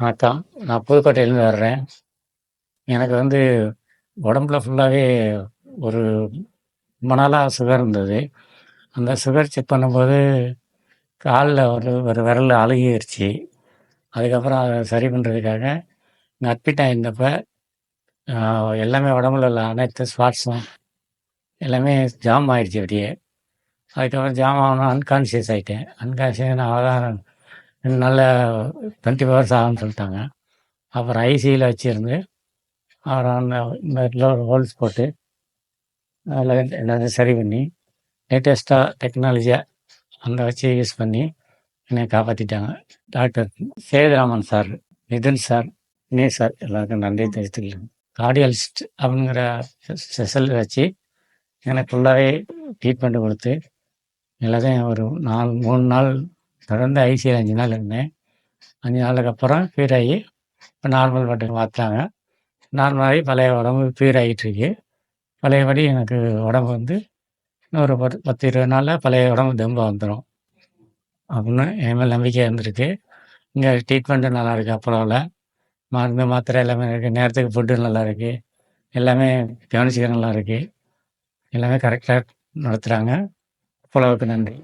வணக்கம். நான் புதுக்கோட்டையிலேருந்து வர்றேன். எனக்கு வந்து உடம்புல ஃபுல்லாகவே ஒரு ரொம்ப நாளாக சுகர் இருந்தது. அந்த சுகர் செக் பண்ணும்போது, காலில் ஒரு ஒரு விரல் அழுகிருச்சு. அதுக்கப்புறம் அதை சரி பண்ணுறதுக்காக இங்க இருந்தப்போ எல்லாமே உடம்புல உள்ள அனைத்து ஸ்பாட்ஸும் எல்லாமே ஜாம் ஆயிடுச்சு அப்படியே. அதுக்கப்புறம் ஜாம் ஆகணும் அன்கான்ஷியஸ் ஆகிட்டேன் அன்கான்ஷியஸ் நான் 2 நாள்ல 24 ஹவர்ஸ் ஆகும்ன்னு சொல்லிட்டாங்க. அப்புறம் ஐசியூல வச்சிருந்து, அப்புறம் அந்த ஒரு ஹோல்ஸ் போட்டு, அதில எல்லாத்தையும் சரி பண்ணி, லேட்டஸ்ட்டா டெக்னாலஜியா அந்த வச்சு யூஸ் பண்ணி, என்னைய காப்பாத்திட்டாங்க. Doctor Sethuraman sir, Mithun sir, Dinesh sir எல்லாருக்கும் நன்றி தெரிவித்துக்கிறேன். கார்டியாலஜிஸ்ட் அப்படிங்கிற ஸ்பெஷல் வச்சு, எனக்கு ஃபுல்லாவே ட்ரீட்மெண்ட் குடுத்து, எல்லாத்தையும் ஒரு 4 3 நாள் தொடர்ந்து ஐசியில் அஞ்சு நாள் இருந்தேன். அஞ்சு நாளுக்கு அப்புறம் கியூர் ஆகி, இப்போ நார்மல் வார்டுக்கு மாற்றாங்க நார்மலாகி பழைய உடம்பு கியூர் ஆகிட்டுருக்கு. பழையபடி எனக்கு உடம்பு வந்து இன்னும் ஒரு 10 10, 20 நாள்ல பழைய உடம்பு தெம்பா வந்துடும் அப்படின்னு என் மேல் நம்பிக்கை இருந்திருக்கு. இங்கே ட்ரீட்மெண்ட்டும் நல்லாயிருக்கு அப்போலோல. மருந்து, மாத்திரை எல்லாமே இருக்குது நேரத்துக்கு ஃபுட்டு நல்லாயிருக்கு. எல்லாமே கவனிச்சுக்க நல்லாயிருக்கு. எல்லாமே கரெக்டாக நடத்துகிறாங்க அப்போலோவுக்கு நன்றி.